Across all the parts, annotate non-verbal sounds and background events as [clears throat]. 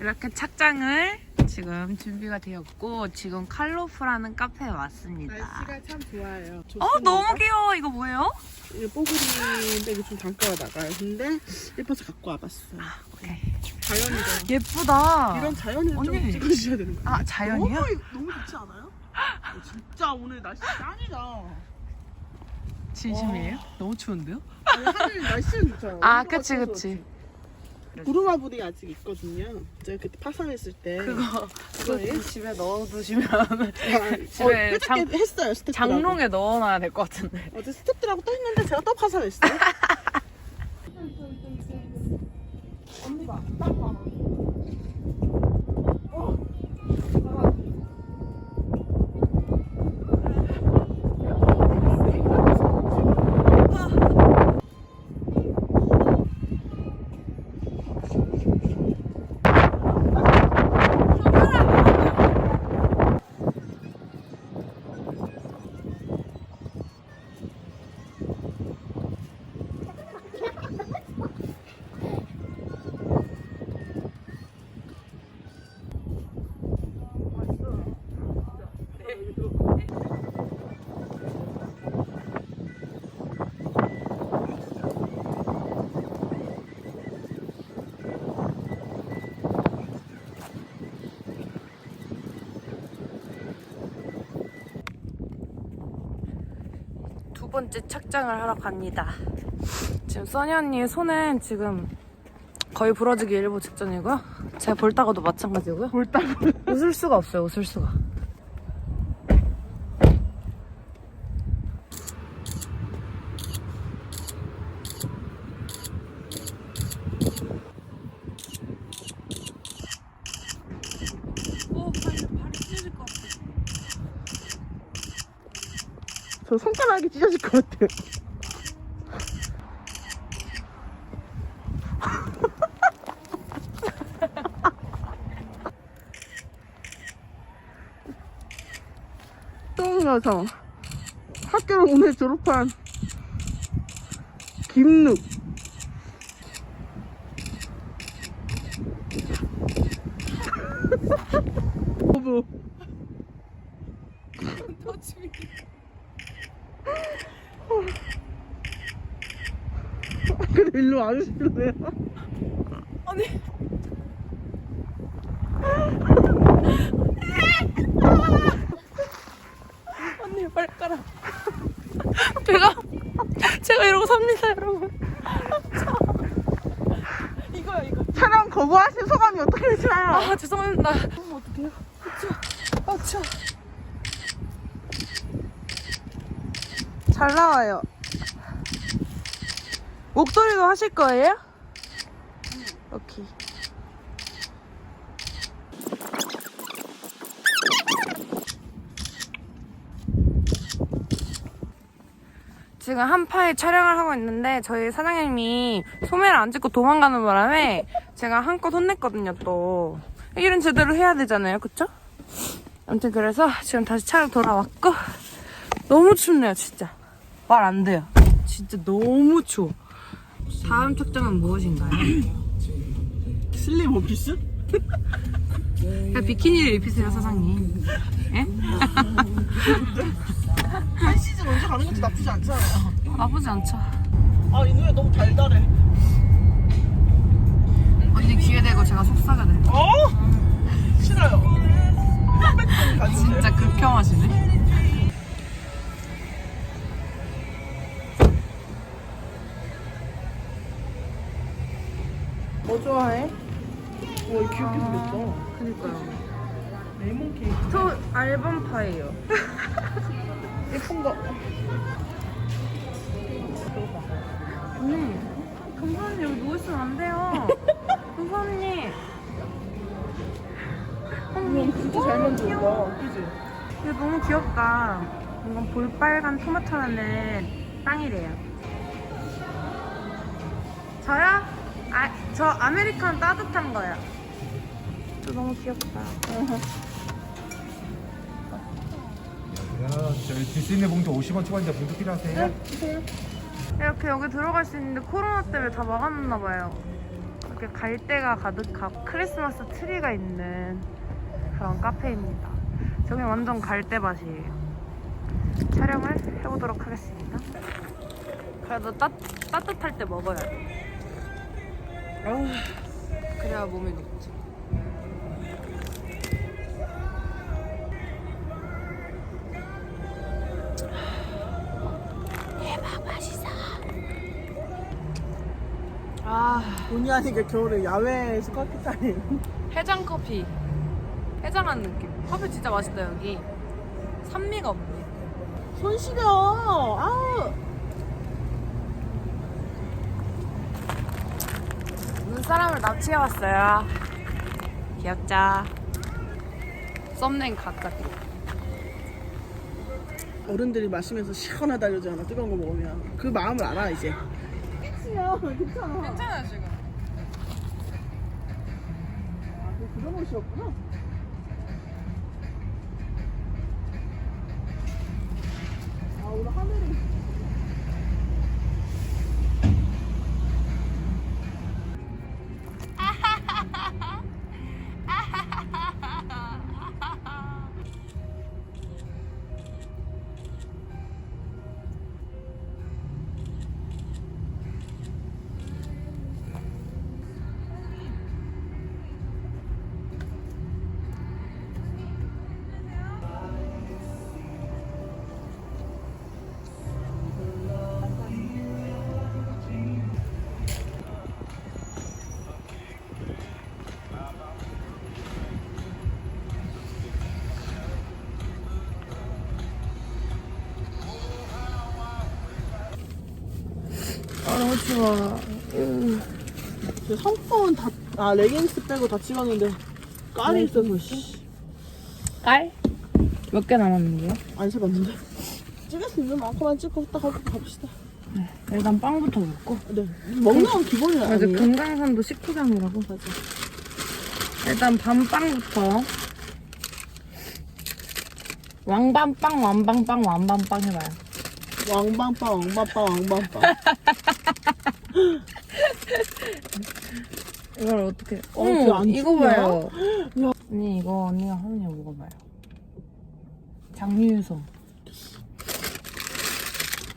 이렇게 착장을 지금 준비가 되었고 지금 칼로프라는 카페에 왔습니다. 날씨가 참 좋아요. 어 너무 귀여워. 이거 뭐예요? 이거 뽀글이인데 이거 좀 단가가 나가요. 근데 예뻐서 갖고 와봤어요. 오케이. 자연이죠. 예쁘다. 이런 자연을 좀 언니. 찍어주셔야 되는 거예요. 아 자연이요? 너무, 너무 좋지 않아요? 어, 진짜 오늘 날씨 짱이다. 진심이에요? 너무 추운데요? 아니, 하늘 날씨는 좋잖아. 아, 온도가 그치, 추워서 그치. 그렇지. 구름아불이 아직 있거든요. 제가 그때 파산했을 때 그거 그거예요? 그거 집에 넣어두시면 [laughs] 집에 집에 어, 장- 장... 했어요 스태프들하고. 장롱에 넣어놔야 될 것 같은데. 어제 스태프들하고 또 했는데 제가 또 파산했어요. [laughs] 언니 봐, 딱 봐. 두 번째 착장을 하러 갑니다. 지금 써니 언니의 손은 지금 거의 부러지기 일보 직전이고요. 제 볼따가도 마찬가지고요. 볼따가. 웃을 수가 없어요, 웃을 수가. 오, 발이, 발이 찢어질 것 같아. 저 손가락이 찢어질 것 같아요. [laughs] 똥여서 학교를 오늘 졸업한 김룩 [laughs] 어부 근데 일로? 언니. 언니 [laughs] 발가락. 제가 제가 이러고 삽니다, 여러분. 이거요, 이거. 촬영 거부하신 소감이 어떻게 되시나요? 아, 죄송합니다. 그럼 어떡해요? 아, 추워. 잘 나와요. 목도리도 하실 거예요? 오케이. 지금 한파에 촬영을 하고 있는데 저희 사장님이 소매를 안 찍고 도망가는 바람에 제가 한껏 혼냈거든요 또 일은 제대로 해야 되잖아요 그쵸? 아무튼 그래서 지금 다시 차로 돌아왔고 너무 춥네요 진짜 말 안 돼요 진짜 너무 추워 다음 착장은 무엇인가요? [clears throat] 슬림 오피스? 그냥 비키니를 입히세요 사장님 예? [laughs] 한 시즌 먼저 가는 것도 나쁘지 않잖아요. 나쁘지 않죠 아, 이 노래 너무 달달해. 언니 귀에 대고 제가 속삭여야 돼요 어? 싫어요. 가지. 진짜 극혐하시네 좋아해? 와, 귀엽게 생겼다. 그니까요 레몬 케이크. 저 앨범 파예요 [laughs] 예쁜 거. 언니, 금사님 여기 누워있으면 안 돼요. [laughs] 금사님. 언니, 진짜 잘 만들었다. 그지? 이거 너무 귀엽다. 이건 볼빨간 토마토라는 빵이래요. 저요? 아, 저 아메리칸 따뜻한 거요. 저 너무 귀엽다. 안녕하세요. 저희 디스니 봉투 50원 추가인데 봉투 필요하세요? 이렇게 여기 들어갈 수 있는데 코로나 때문에 다 막아놨나 봐요. 이렇게 갈대가 가득하고 크리스마스 트리가 있는 그런 카페입니다. 저기 완전 갈대밭이에요. 촬영을 해보도록 하겠습니다. 그래도 따, 따뜻할 때 먹어야 돼. 그래야 몸이 녹지. 아, 본의 아니게 겨울에 야외에서 커피 타임. 해장 커피. 해장한 느낌. 커피 진짜 맛있다, 여기. 산미가 없네. 손 시려. 아우. 사람을 납치해 왔어요. 귀엽자. 썸네일 각각. 어른들이 마시면서 시원하다 이러지 않아 뜨거운 거 먹으면 그 마음을 알아 이제. 괜찮아 괜찮아. 괜찮아요, 지금. 아, 그 그런 옷이었구나. 아, 오늘 하늘이. 아, 추워. 그 성권 다, 아, 레깅스 빼고 다 찍었는데, 깔이 있어서, 씨. 깔? 몇 개 남았는데요? 안 세봤는데. 찍을 수 있는 만큼만 찍고 딱 하고 가봅시다. 일단 빵부터 먹고. 네. 먹는 건 기본이 맞아, 아니에요? 금강산도 식후경이라고. 맞아. 일단 밤빵부터. 왕밤빵, 왕방빵, 왕밤빵 해봐요. 왕방빵, 왕방빵, 왕방빵. [laughs] 이걸 어떻게? 어, 안 이거 춥냐? 봐요. [gasps] 야. 언니 이거 언니가 하느냐 먹어봐요. 장유유소.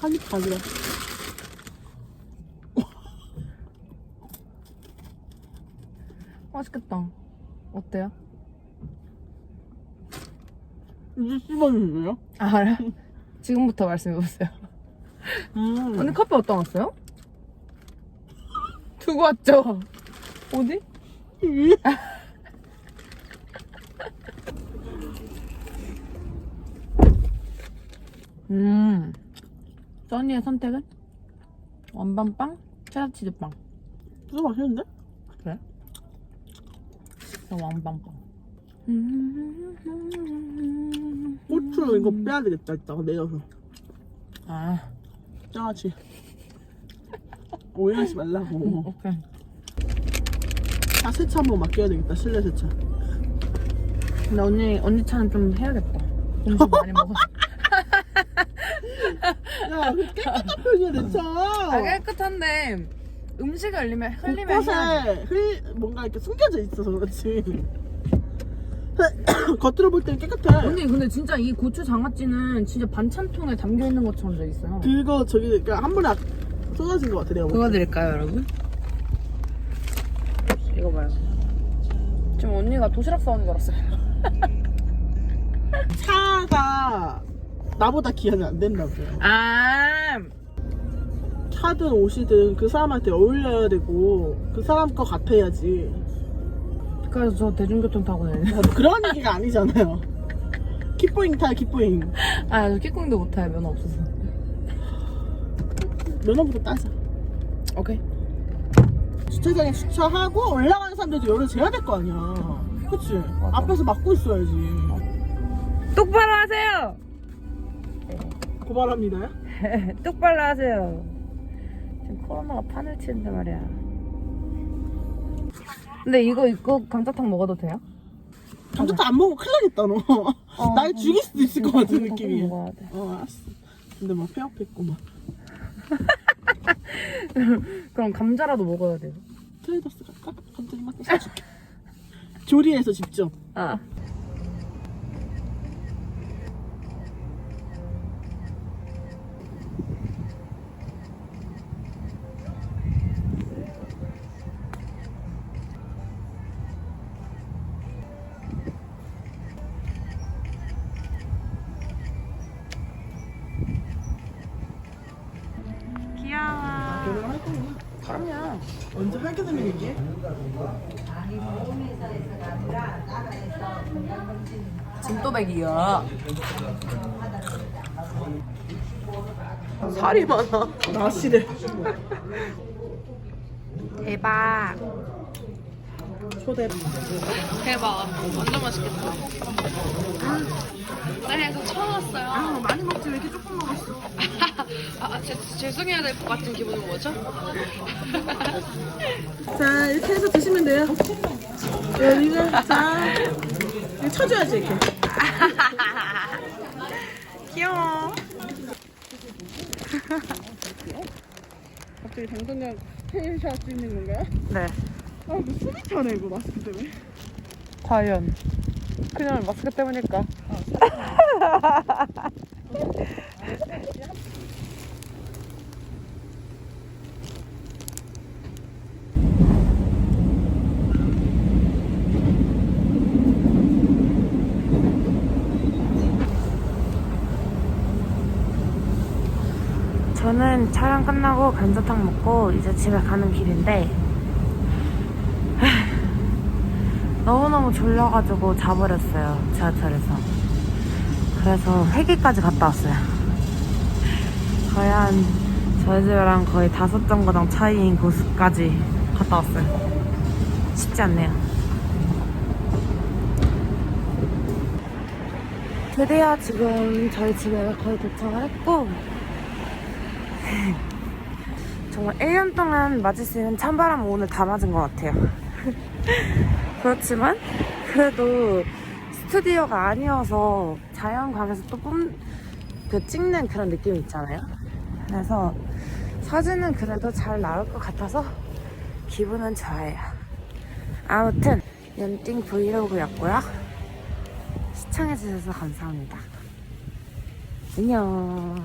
한입 가지라. 맛있겠다. 어때요? 이제 씹었는데요? 아, 알아? [laughs] 지금부터 말씀해보세요. 음. 언니 커피 어디다 놨어요? 두고 왔죠? 어디? [laughs] 음. 써니의 선택은? 원반빵, 체다치즈빵. 진짜 맛있는데? 그래? 저 왕빵빵. [laughs] 고추 이거 빼야 되겠다, 이따가 내려서. 아, 장아찌. 오해하지 말라고. 오케이. 차 세차 한번 맡겨야 되겠다, 실내 세차. 근데 언니, 언니 차는 좀 해야겠다. 음식 [laughs] 많이 먹어서. 야, 그 깨끗한 편이야, 내 차. 아, 깨끗한데 음식을 흘리면, 흘리면 해야 돼. 곳곳에 흘, 뭔가 이렇게 숨겨져 있어서 그렇지. [coughs] 겉으로 볼 때는 깨끗해. 언니, 근데 진짜 이 고추 장아찌는 진짜 반찬통에 담겨 있는 것처럼 돼 있어요. 그거 저기 그러니까 한 번에 쏟아진 것 같아, 내가 볼 때. 보여드릴까요, 여러분? 이거 봐요. 지금 언니가 도시락 싸오는 줄 알았어요. [laughs] 차가 나보다 기한이 안 된다고요. 아, 차든 옷이든 그 사람한테 어울려야 되고 그 사람 거 같아야지. 그래서 저 대중교통 타고 다니는. 뭐 그런 얘기가 아니잖아요. 킥보잉 타요, 킥보잉. 아, 저 키콩도 못해요, 면허 없어서. 면허부터 따자. 오케이. 주차장에 주차하고 올라가는 사람들도 열을 재야 될 거 아니야. 그치? 맞아. 앞에서 막고 있어야지. 똑바로 하세요! 고발합니다. [laughs] 똑바로 하세요. 지금 코로나가 판을 치는데 말이야. 근데 이거 입고 감자탕 먹어도 돼요? 감자탕 안 먹으면 큰일 나겠다, 너. [laughs] 날 죽일 수도 있을 것 같은 감자탕 느낌이야. 먹어야 돼. 어, 알았어. 근데 막 폐업했구만. [laughs] 그럼 감자라도 먹어야 돼요. 트레이더스 갈까? 갑자기 막 사줄게. 조리해서 직접. 어. 언제 하게 되면 얘기해. 진또백이야. 살이 많아. 나시래. 대박. 초대. 대박. 완전 맛있겠다. 쌀에서 처음 왔어요. 아, 많이 먹지 왜 이렇게 조금 먹었어? [laughs] 아, 제, 죄송해야 될 것 같은 기분은 뭐죠? [laughs] 자, 이렇게 해서 드시면 돼요. 여기가, 자. 이거 쳐줘야지, 이렇게. [laughs] 귀여워. 갑자기 당근장 헤일샷 찍는 건가요? 네. 아, 너 숨이 차네, 이거 마스크 때문에. 과연. 그냥 마스크 때문일까? 저는 촬영 끝나고 감자탕 먹고 이제 집에 가는 길인데 너무너무 졸려가지고 자버렸어요 지하철에서. 그래서 회기까지 갔다 왔어요. 거의 한 저희 집이랑 거의 다섯 정거장 차이인 곳까지 갔다 왔어요. 쉽지 않네요. 드디어 지금 저희 집에 거의 도착을 했고 [laughs] 정말 1년 동안 맞을 수 있는 찬바람 오늘 다 맞은 것 같아요 [laughs] 그렇지만 그래도 스튜디오가 아니어서 자연광에서 또 뿜, 그 찍는 그런 느낌이 있잖아요. 그래서 사진은 그래도 잘 나올 것 같아서 기분은 좋아요. 아무튼 연띵 브이로그였고요. 시청해주셔서 감사합니다. 안녕.